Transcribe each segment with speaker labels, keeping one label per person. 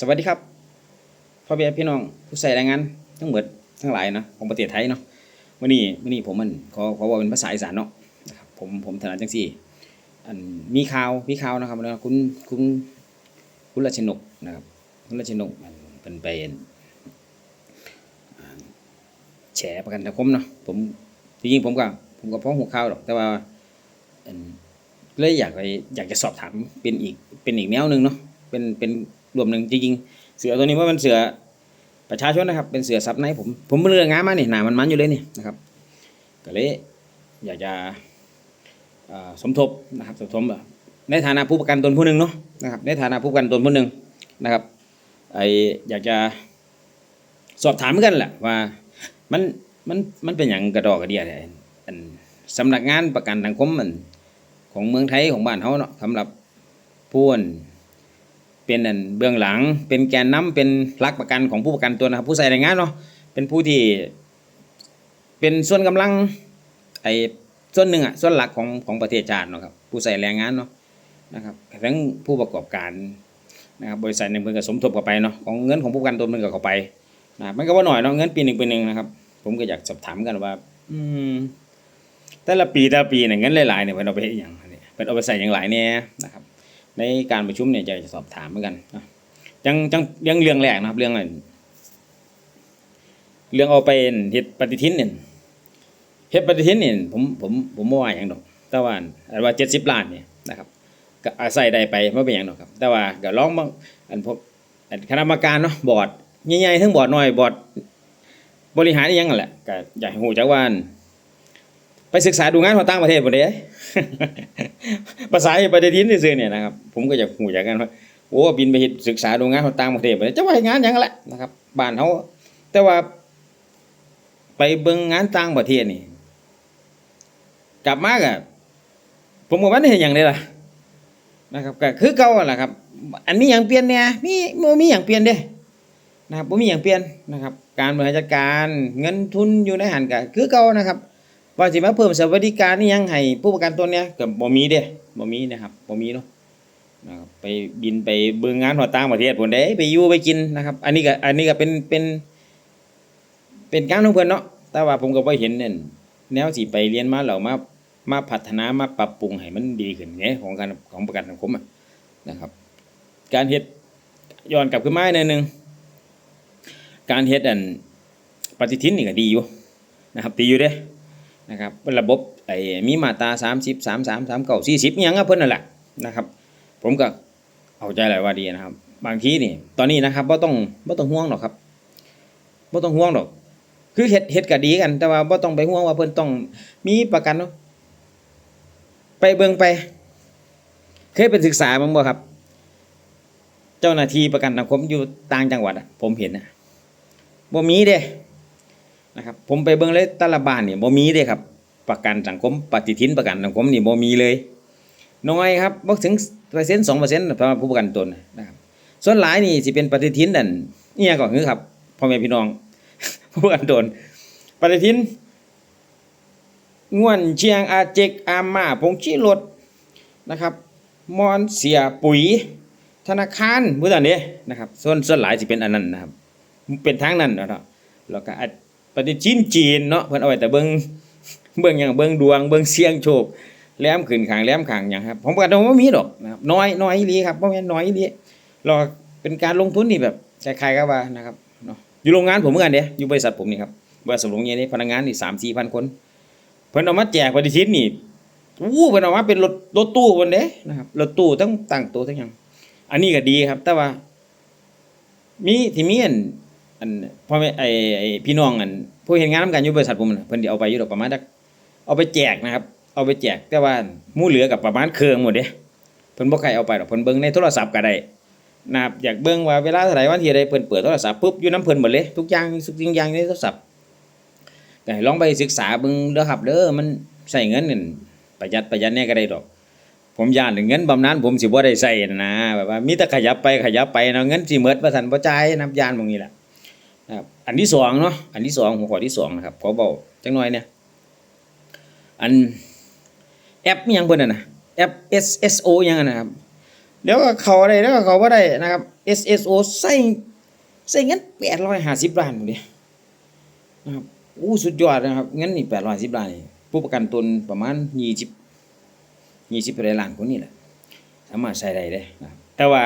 Speaker 1: สวัสดีครับพ่อแม่พี่น้องผู้ใส่แรงงานทั้งหมดทั้งหลายเนาะของประเทศไทยเนาะวันนี้วันนี้ผมมันขอขอว่าเป็นภาษาอีสานเนาะนะครับผมผมถนัดจังสี่อันมีข่าวมีข่าวนะครับแล้วคุณคุณคุณรัชนกนะครับคุณรัชนกมันเป็นไปอ่าแฉประกันสังคมเนาะผมจริงๆผมก็ผมก็พ้องหัวข่าวหรอกแต่ว่าเลยอยากไปอยากจะสอบถามเป็นอีกเป็นอีกแนวหนึ่งเนาะเป็นเป็น รวมหนึ่งจริงๆเสือตัวนี้ว่ามันเสือประชาชนนะครับ เป็นเสือซับในผมผมเลืองามานี่หนามันมันอยู่เลยนี่นะครับก็เลยอยากจะสมทบนะครับสมทบในฐานะผู้ประกันตนผู้หนึ่งเนาะนะครับในฐานะผู้ประกันตนผู้หนึ่งนะครับไออยากจะสอบถามเหมือนกันแหละว่ามันมันมันเป็นอย่างกระดอกกระเดียเนี่ยอันสำนักงานประกันสังคมมันของเมืองไทยของบ้านเขาเนาะสำหรับผู้อัน เป็นอันเบื้องหลัง เป็นแกนนำเป็นหลักประกันของผู้ประกันตัวนะครับ ผู้ใส่แรงงานเนาะเป็นผู้ที่ เป็นส่วนกำลังไอ้ส่วนหนึ่งอะส่วนหลักของของประเทศชาติเนาะครับผู้ใส่แรงงานเนาะนะครับทั้งผู้ประกอบการนะครับบริษัทหนึ่งเพิ่นก็สมทบเข้าไปเนาะของเงินของผู้ประกันตนเพิ่นก็เข้าไปนะมันก็ว่าหน่อยเนาะเงินปีหนึ่งปีหนึ่งนะครับ ผมก็อยากสอบถามกันว่า อืมแต่ละปีแต่ละปีเนี่ยเงินหลายๆเนี่ยเพิ่นเอาไปเฮ็ดหยังเนี่ยเพิ่นเอาไปใส่หยังหลายแน่นะครับ ในการประชุมเนี่ยจะสอบถามเหมือนกันจังจังเรื่องเรื่องแรกนะครับ เรื่องอะไรเรื่องเอาไปเฮ็ดปฏิทินเนี่ยเฮ็ดปฏิทินเนี่ยผมผมผมบ่ว่าหยังดอก แต่ว่าอันว่า70ล้านเนี่ยนะครับก็อาศัยได้ไปบ่เป็นหยังดอกครับ แต่ว่าก็ลองบางอันพวกอันคณะกรรมการเนาะบอร์ดใหญ่ๆทั้งบอร์ดน้อยบอร์ดบริหารอีหยังนั่นแหละก็อยากให้ฮู้จักว่าอัน ไปศึกษาดูงานของต่างประเทศบ่เด้ภาษาปฏิทินซื่อเนี่ยนะครับผมก็อยากหูอยากกันว่าโอ้บินไปเฮ็ดศึกษาดูงานของต่างประเทศไปจะว่าเฮ็ดงานหยังแหละนะครับบ้านเขาแต่ว่า ไปเบิ่งงานต่างประเทศนี่ กลับมาก็ผมก็ว่าได้เฮ็ดหยังเลยล่ะนะครับก็คือเก่าหั่นล่ะครับ อันมีหยังเปลี่ยนแน่มีบ่มีหยังเปลี่ยนเด้นะครับบ่มีหยังเปลี่ยนนะครับ การบริหารจัดการเงินทุนอยู่ในหันก็คือเก่านะครับ ว่าสิมาเพิ่มสวัสดิการนี่ยังให้ผู้ประกันตัวเนี้ยก็บ่มีเด้บ่มีนะครับบ่มีเนาะนะครับไปบินไปเบิ่งงานหัวต่างประเทศพุ่นเด้ไปอยู่ไปกินนะครับ อันนี้ก็อันนี้ก็เป็นเป็น เป็นการของเพิ่นเนาะแต่ว่าผมก็บ่เห็นเนั่นแนวสิไปเรียนมาแล้วมามาพัฒนามาปรับปรุงให้มันดีขึ้นไงของการของประกันสังคมอะนะครับ การเฮ็ดย้อนกลับขึ้นมาหน่อยหนึงการเฮ็ดอันปฏิทินนี่ก็ดีอยู่นะครับดีอยู่เด้ นะครับระบบไอ้มีมาตรา30 33 39 40อิหยังอะเพิ่นนั่นแหละนะครับ ผมก็เอาใจหลายว่าดีนะครับ บางทีนี่ ตอนนี้นะครับบ่ต้องบ่ต้องห่วงหรอกครับบ่ต้องห่วงหรอกคือเฮ็ดเฮ็ดก็ดีกัน แต่ว่าบ่ต้องไปห่วงว่าเพิ่นต้องมีประกันเนาะไปเบิ่งไป เคยไปศึกษาบ้างบ่ครับ เจ้าหน้าที่ประกันสังคมอยู่ต่างจังหวัดอะผมเห็นนะบ่มีเด้ นะครับผมไปเบิ่งเลยตละบ้านเนี่ยบ่มีเด้ครับ ประกันสังคมปฏิทินประกันสังคมนี่บ่มีเลย น้อยครับบ่ถึงเปอร์เซ็นต์2%สำหรับผู้ประกันตนนะครับส่วนหลายนี่สิเป็นปฏิทินนั่นอีหยังก็คือครับพ่อแม่พี่น้อง ผู้ประกันตนปฏิทินง่วนเชียงอาเจกอาม่าผงชีรถนะครับมอนเสียปุ๋ย ธนาคารมื้อนั้นเด้นะครับส่วนส่วนหลายสิเป็นอันนั้นนะครับ เป็นทางนั้นเนาะแล้วก็ ปฏิทินจีนเนาะเพิ่นเอาไว้แต่เบิ่งเบิ่งหยังเบิ่งดวงเบิ่งเสียงโชคแหลมขึ้นขางแหลมขางหยังครับผมก็บ่มีดอกนะครับน้อยน้อยอีหลีครับบ่แม่นน้อยอีหลีรอเป็นการลงทุนนี่แบบคล้ายๆกับว่านะครับเนาะอยู่โรงงานผมเหมือนกันเด้อยู่บริษัทผมนี่ครับบริษัทหลวงเนี่ยนี่พนักงานนี่3 4,000คนเพิ่นเอามาแจกปฏิทินนี่อู้เพิ่นเอามาเป็นรถรถตู้เพิ่นเด้นะครับรถตู้ทั้งตั้งต๊ะทั้งหยังอันนี้ก็ดีครับ แต่ว่า มีที่มีอัน อันพ่อแม่ไอ้ไอพี่น้องอันผู้เห็นงานนํกันอยู่บริษัทผมนะเพิ่นสิเอาไปอยู่ดอกประมาณักเอาไปแจกนะครับ เอาไปแจกแต่ว่ามู่เหลือกับประมาณเครื่องหมดเด้เพิ่นบ่ใครเอาไปดอกเพิ่นเบิ่งในโทรศัพท์ก็ได้นะครับอยากเบิ่งว่าเวลาเท่าไหร่วันที่ใดเพิ่นเปิดโทรศัพท์ปุ๊บอยู่นํเพิ่นหมดเลยทุกอย่างทุกสิ่งอย่างในโทรศัพท์ก็ให้ลองไปศึกษาเบิ่งเด้อครับเด้อมันใช้เงินนั่นประหยัดประหยัดแน่ก็ได้ดอก ผมย่านเงินบำนาญผมสิบ่ได้ใช้นะแบบว่ามีแต่ขยับไปขยับไปเนาะเงินสิหมดว่าซั่นบ่จ่ายนํย่านม่องนี้แหละ นะครับอันที่สองเนาะอันที่สองหัวข้อที่สองนะครับขอบอกจังหน่อยเนี่ยอันแอปยังเพิ่นนะนะแอป SSO อิหยังนะครับเดี๋ยวก็เขาได้เดี๋ยวก็เขาบ่ได้นะครับ SSO ใส่ใส่เงิน850ล้านหมดเลยนะครับอู้สุดยอดนะครับเงินนี่850ล้านผู้ประกันตนประมาณ20 20ไปได้ล้านคนนี้แหละสามารถใส่ได้เด้นะแต่ว่า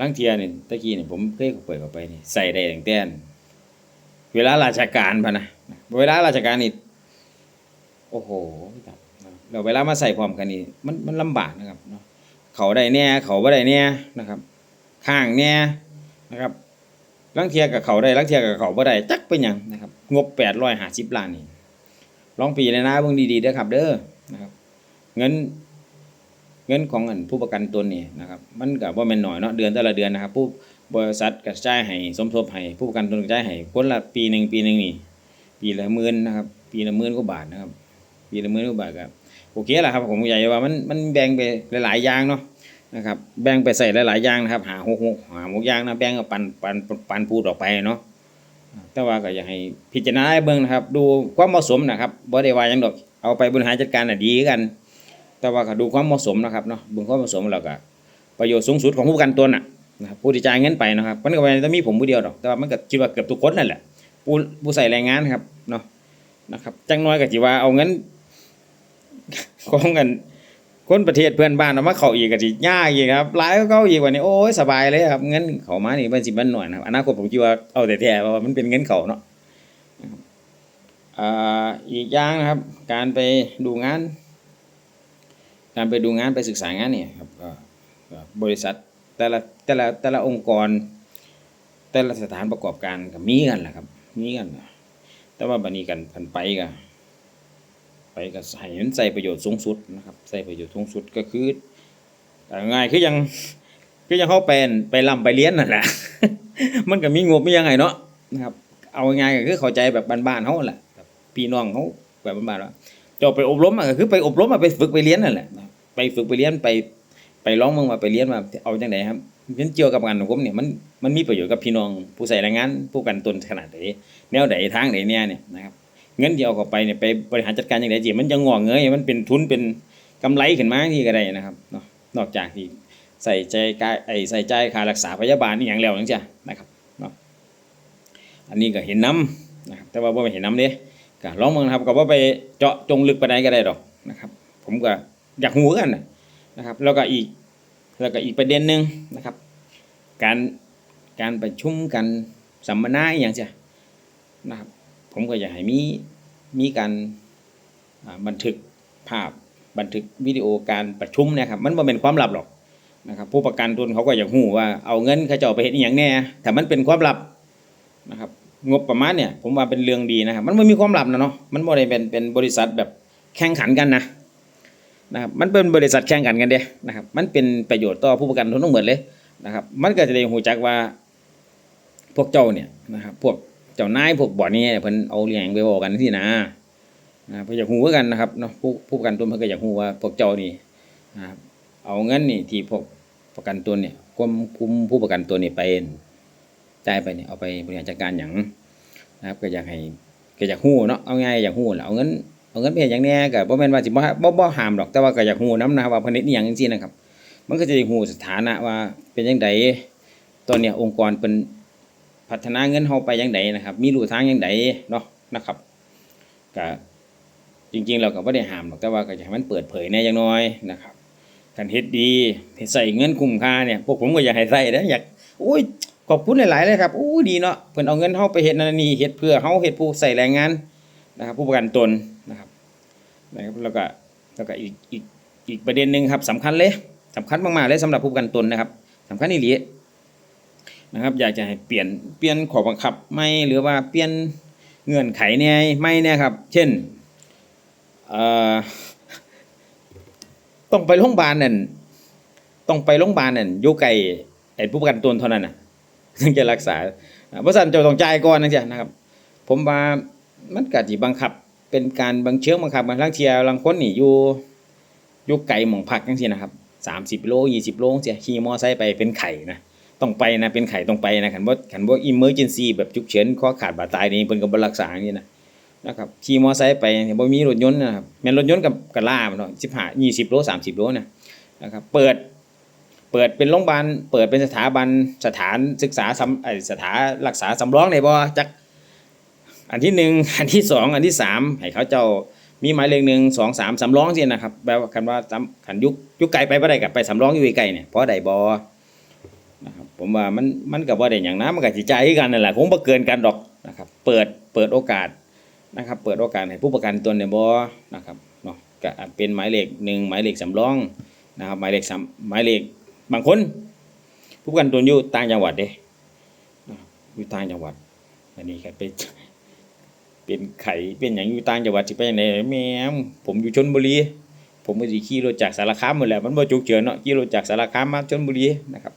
Speaker 1: ลังเทียนี่ตะกี้นี่ผมเคยเปิดเข้าไปนี่ใส่ได้ตั้งแต่เวลาราชการพะนะเวลาราชการนี่โอ้โหครับเราเวลามาใส่พร้อมกันนี่มันมันลำบากนะครับเนาะเขาได้แน่เขาบ่ได้แน่นะครับ ข้างแน่นะครับลังเทียกับเขาได้ลังเทียกับเขาบ่ได้จักเป็นยังนะครับ งบ850ล้านนี่ลองปีเลยนะเบิ่งดีๆเด้อครับ เด้อนะครับเงิน เงินของอันผู้ประกันตนนี่นะครับมันก็บ่แม่นหน้อยเนาะเดือนแต่ละเดือนนะครับ ผู้บริษัทก็จ่ายให้สมทบให้ผู้ประกันตนก็จ่ายให้คนละปีหนึ่งปีหนึ่งนี่ปีละหมื่นนะครับ ปีละหมื่นกว่าบาทนะครับ ปีละหมื่นกว่าบาทครับโอเคแหละครับผมใหญ่ว่ามันมันแบ่งไปหลายๆอย่างเนาะนะครับแบ่งไปใส่หลายๆอย่างนะครับ หาหกหกหาหกอย่างนะแบ่งกับปันปันปันพูดออกไปเนาะแต่ว่าก็อยากให้พิจารณาเบิ่งนะครับ ดูความเหมาะสมนะครับบ่ได้ว่ายังดอกเอาไปบริหารจัดการน่ะดีกัน แต่ว่าก็ดูความเหมาะสมนะครับเนาะบิ่งความเหมาะสมแล้วก็ประโยชน์สูงสุดของผู้ประกันตนน่ะนะครับผู้ที่จ่ายเงินไปนะครับมันก็ไม่ได้มีผมผู้เดียวดอกแต่ว่ามันก็คิดว่าเกือบทุกคนนั่นแหละผู้ผู้ใส่แรงงานครับเนาะนะครับจังน้อยก็สิว่าเอาเงินของเงินคนประเทศเพื่อนบ้านเอามาเข้าอีกก็สิยากอีกครับหลายกว่าเก่าอีกว่านี้โอ้ยสบายเลยครับเงินเขามานี่มันสิมันหน้อยนะครับอนาคตผมคิดว่าเอาแต่แท้ว่ามันเป็นเงินเขาเนาะอ่าอีกอย่างนะครับ การไปดูงาน การไปดูงานไปศึกษางานเนี่ยครับบริษัทแต่ละแต่ละแต่ละองค์กร แต่ละสถานประกอบการก็มีกันแหละครับมีกันนะแต่ว่าบัดนี้กันกันไปก็ไปก็ให้มันใส่ประโยชน์สูงสุดนะครับใส่ประโยชน์สูงสุดก็คือง่ายคือยังคือยังเขาเป็นไปร่ำไปเรียนนั่นแหละ มันก็มีงบมียังไงเนาะนะครับ เอาง่ายก็คือเข้าใจแบบบ้านๆเขาแหละพี่น้องเขาแบบบ้านๆว่าจะไปอบรมอะก็คือไปอบรมอะไปฝึกไปเรียนนั่นแหละ ไปฝึกไปเรียนไปไปร้องเมืองมาไปเรียนมาเอาจังไดครับเรียนเกี่ยวกับงานของผมเนี่ยมันมันมีประโยชน์กับพี่น้องผู้ใส่แรงงานผู้กันตนขนาดไหนแนวใดทางใดเนี่ยเนี่ยนะครับเงินเดียวเข้าไปเนี่ยไปบริหารจัดการอย่างไรจีมันจะงอกเงยมันเป็นทุนเป็นกำไรขึ้นมาที่ก็ได้นะครับเนาะนอกจากที่ใส่ใจกายไอใส่ใจค่ารักษาพยาบาลนี่อย่างแล้วนั่นจ้ะนะครับเนาะอันนี้ก็เห็นน้ำนะครับแต่ว่าบ่ไปเห็นน้ำเด้ก็ลองเมืองครับก็ว่าไปเจาะจงลึกไปไหนก็ได้ดอกนะครับ ผมก็ อยากหูกันนะครับ แล้วก็อีกแล้วก็อีกประเด็นหนึ่งนะครับ การการประชุมกันสัมมนาอย่างจ้ะนนะครับ ผมก็อยากให้มีมีการบันทึกภาพบันทึกวิดีโอการประชุมนะครับ มันบ่เป็นความลับหรอกนะครับผู้ประกันตนเขาก็อยากหูว่าเอาเงินเขาเจะไปเฮ็ดอย่างแน่แต่มันเป็นความลับนะครับ งบประมาณเนี่ย ผมว่าเป็นเรื่องดีนะครับ มันไม่มีความลับนะเนาะมันบ่ได้เป็นเป็นบริษัทแบบแข่งขันกันนะ นะครับมันเป็นบริษัทแข่งขันกันเด้นะครับมันเป็นประโยชน์ต่อผู้ประกันตนทั้งหมดเลยนะครับมันก็จะได้หูจักว่าพวกเจ้าเนี่ยนะครับพวกเจ้านายพวกบ่อนี่เพิ่นเอาเรื่องไปบอกกันที่นะนะเพิ่นอยากฮู้คือกันนะครับเนาะผู้ผู้ประกันตนเพิ่นก็อยากหูว่าพวกเจ้านี่นะครับเอาเงินนี่ที่พวกประกันตนเนี่ยกรมคุมผู้ประกันตนนี่ไปจ่ายไปเนี่ยเอาไปบริหารจัดการหยังนะครับก็อยากให้ก็อยากฮู้เนาะเอาง่ายอยากฮู้แหละเอาเงิน เอาเงินไปเฮ็ดหยังแหน่ก็บ่แม่นว่าสิบ่บ่บ่ห้ามดอกแต่ว่าก็อยากฮู้นํนะว่าเพิ่นเฮ็ดอีหยังจังซี่นะครับ มันก็จะได้ฮู้สถานะว่าเป็นจังไดตอนเนี้ยองค์กรเพิ่นพัฒนาเงินเฮาไปยังไดนะครับ มีรูทางยังไดเนาะนะครับก็จริงๆเราก็บ่ได้ห้ามหรอกแต่ว่าก็อยากให้มันเปิดเผยแน่จังน้อยนะครับการเฮ็ดดีเฮ็ดใส่เงินคุ้มค่าเนี่ยพวกผมก็อยากให้ใส่เด้ออยากอุ้ยขอบคุณหลายๆเลยครับอู้ดีเนาะเพิ่นเอาเงินเฮาไปเฮ็ดนั่นนี่เฮ็ดเพื่อเฮาเฮ็ดผู้ใส่แรงงานนะครับผู้ประกันตน นะครับแล้วก็แล้วก็อีกอีกอีกประเด็นหนึ่งครับสำคัญเลยสำคัญมากๆเลยสำหรับผู้ประกันตนนะครับสำคัญอีหลีนะครับอยากจะให้เปลี่ยนเปลี่ยนขอบังคับไม่หรือว่าเปลี่ยนเงื่อนไขเนี่ยไม่เนี่ยครับ เช่นต้องไปโรงพยาบาลนั่นต้องไปโรงพยาบาลนั่นอยู่ไกลไอ้ผู้ประกันตนเท่านั้นนะถึงจะรักษาเพราะฉะนั้นเจะต้องจ่ายก่อนนะจ๊ะนะครับ ผมว่ามันก็สิบังคับ เป็นการบังเชิงบังคับบางครั้งเทียบางค้นนี่อยู่อยู่ไกลหม่องพักจังซี่นะครับ30โล20โลจังซี่ขี่มอไซค์ไปเป็นไข้นะต้องไปนะเป็นไข้ต้องไปนะคันบ่คันบ่อิมเมอร์เจนซีแบบฉุกเฉินคอขาดบาดตายนี่เพิ่นก็บ่รักษาอย่างนี้นะนะครับขี่มอไซค์ไปเนี่ยบ่มีรถยนต์นะครับแม่นรถยนต์กับกะล่ามันเนาะ15 20โล30โลนะนะครับเปิดเปิดเป็นโรงพยาบาลเปิดเป็นสถาบันสถานศึกษาสำสถานรักษาสำรองได้บ่จัก อันที่หนึ่งอันที่สองอันที่สามให้เขาเจ้ามีหมายเลขหนึ่งสองสามสำรองสินะครับแปลว่าคันว่าสำคันยุกยุกไกลไปบ่ได้กับไปสำรองอยู่ไกลเนี่ยเพราะได้บ่นะครับผมว่ามันมันก็บ่ได้หยังนะมันก็สิจ่ายคือกันนั่นแหละคงบ่เกินกันดอกนะครับเปิดเปิดโอกาสนะครับ เปิดโอกาสให้ผู้ประกันตนเนี่ยบ่นะครับเนาะก็อาจเป็นหมายเลขหนึ่งหมายเลขสำรองนะครับหมายเลขสามหมายเลขบางคน ผู้ประกันตนอยู่ต่างจังหวัดเด้อยู่ต่างจังหวัดอันนี้ครับเป็น เป็นไข่เป็นอย่างอยู่ต่างจังหวัดสิไปยังไงแม่มผมอยู่ชนบุรี ผมก็สิขี่รถจากสารคามหมดแหละมันบ่จุกเฉินเนาะขี่รถจากสารคามมาชนบุรีนะครับ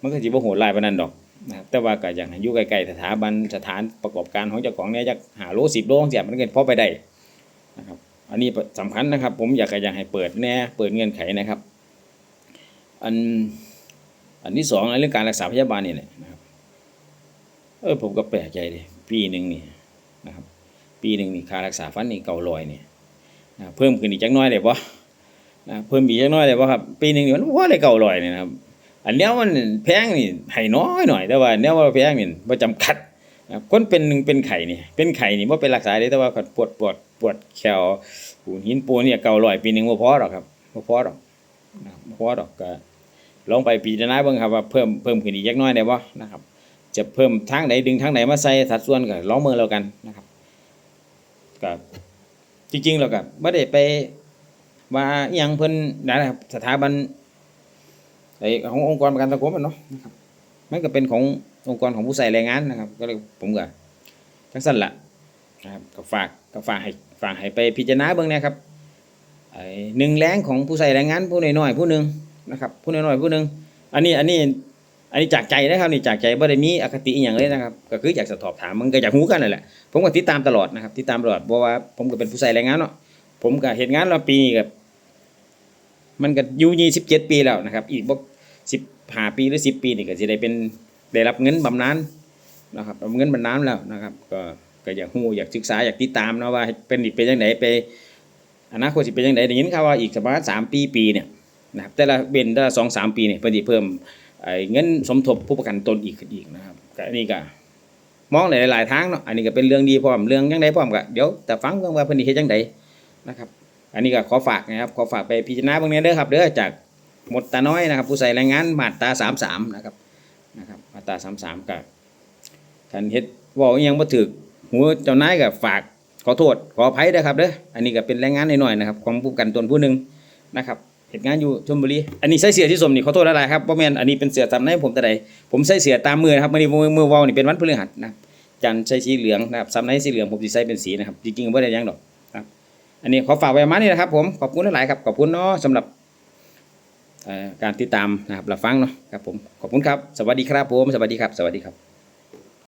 Speaker 1: มันก็สิบ่โหดร้ายปานนั้นดอกนะครับแต่ว่าก็อย่ากให้อยู่ใกล้ๆสถาบันสถานประกอบการของเจ้าของเนี่ยจักหาโล10โลจังซี่มันก็พอไปได้นะครับอันนี้สำคัญนะครับ ผมอยากให้อยากให้เปิดแน่เปิดเงื่อนไขนะครับ อันอันที่สองเรื่องการรักษาพยาบาลนี่แหละนะครับเออผมก็แปลกใจดิปีหนึ่งนี่นะครับ ปีหนึ่งนี่ค่ารักษาฟันนี่เก่าลอยเนี่ยนะเพิ่มขึ้นอีกจักน้อยได้ปะนะเพิ่มอีกจักน้อยได้ปะครับปีหนึ่งนี่มันว่าได้เก่าลอยเนี่ยนะครับอันเนี้ยมันแพงนี่ให้น้อยหน่อยแต่ว่าอันเนี้ยว่าแพงนี่ประจำกัดนะคนเป็นหนึ่งเป็นไข่นี่เป็นไข่นี่ว่าเป็นรักษาได้แต่ว่าปวดปวดปวดแขวปูหินปูนเนี่ยเก่าลอยปีหนึ่งว่าพอหรอกครับว่าพอหรอกนะครับเพราะว่าดอกก็ลองไปพิจารณาเบิ่งครับว่าเพิ่มเพิ่มขึ้นอีกจักน้อยได้บ่นะครับจะเพิ่มทางไหนดึงทางไหนมาใส่สัดส่วนก็ลองมือแล้วกันนะครับ ก็จริงๆแล้วก็บ่ได้ไปว่าอหยังเพิ่นนะครับสถาบันไอขององค์กรประกันสังคมอะเนาะนะครับมันก็เป็นขององค์กรของผู้ใส่แรงงานนะครับ ก็เลยผมก็จังซั่นละนะครับก็ฝากก็ฝากให้ฝากให้ไปพิจารณาเบิ่งนะครับไอหนึ่งแรงของผู้ใส่แรงงานผู้น้อยๆผู้หนึ่งนะครับ ผู้น้อยๆผู้หนึ่งอันนี้อันนี้ อันนี้จากใจนะครับนี่จากใจบ่ได้มีอคติอย่างเลยนะครับ ก็คืออยากจะสอบถามมันก็อยากรู้กันนั่นแหละผมก็ติดตามตลอดนะครับติดตามตลอดเพราะว่าผมก็เป็นผู้ใส่แรงงานเนาะผมก็เห็นงานมาปีกับมันก็อยู่ยี่สิบเจ็ดปีแล้วนะครับ อีกบ่สิบห้าปีหรือสิบปีนี่ก็จะได้เป็นได้รับเงินบำนาญนะครับเงินบำนาญแล้วนะครับ ก็ก็อยากรู้อยากศึกษาอยากติดตามนะว่าเป็นอีกเป็นยังไงไปอนาคตสิเป็นยังไงได้ยินข่าวว่าอีกประมาณสามปีปีเนี่ยนะครับแต่ละเบนแต่ละสองสามปีเนี่ยเพิ่นสิเพิ่ม เงินสมทบผู้ประกันตนอีกขึ้นอีกนะครับก็อันนี้ก็มองในหลายๆทางเนาะอันนี้ก็เป็นเรื่องดีพร้อมเรื่องยังไงพร้อมก็เดี๋ยวแต่ฟังเบิ่องว่าเพิ่นสิเฮ็ดจังไดนะครับ อันนี้ก็ขอฝากนะครับขอฝากไปพิจารณาเบิ่งแหน่เด้อครับเด้อจากหมดตาน้อยนะครับ ผู้ใส่แรงงานมาตรา33นะครับนะครับมาตรา33ก็ท่านเฮ็ดว้าอิหยังบ่ถูกหูเจ้านายก็ฝากขอโทษขออภัยนะครับเด้ออันนี้ก็เป็นแรงงานหน่อยๆนะครับของผู้ประกันตนผู้หนึ่งนะครับ เหตุงานอยู่ชลบุรี อันนี้ใส่เสื้อที่สมนี่ขอโทษหลายๆครับบ่แม่นอันนี้เป็นเสื้อตามในผมแต่ใดผมใส่เสื้อตามมือนะครับมื้อนี้มือมือเว้านี่เป็นวันพฤหัสนะจันใส่สีเหลืองนะครับซ้ำในสีเหลืองผมสิใส่เป็นสีนะครับจริงๆบ่ได้ยังดอกครับ อันนี้ขอฝากไว้มานี้นะครับ ผมขอบคุณหลายๆครับขอบคุณเนาะสำหรับการติดตามนะครับรับฟังเนาะครับผมขอบคุณครับ สวัสดีครับผมสวัสดีครับ สวัสดีครับ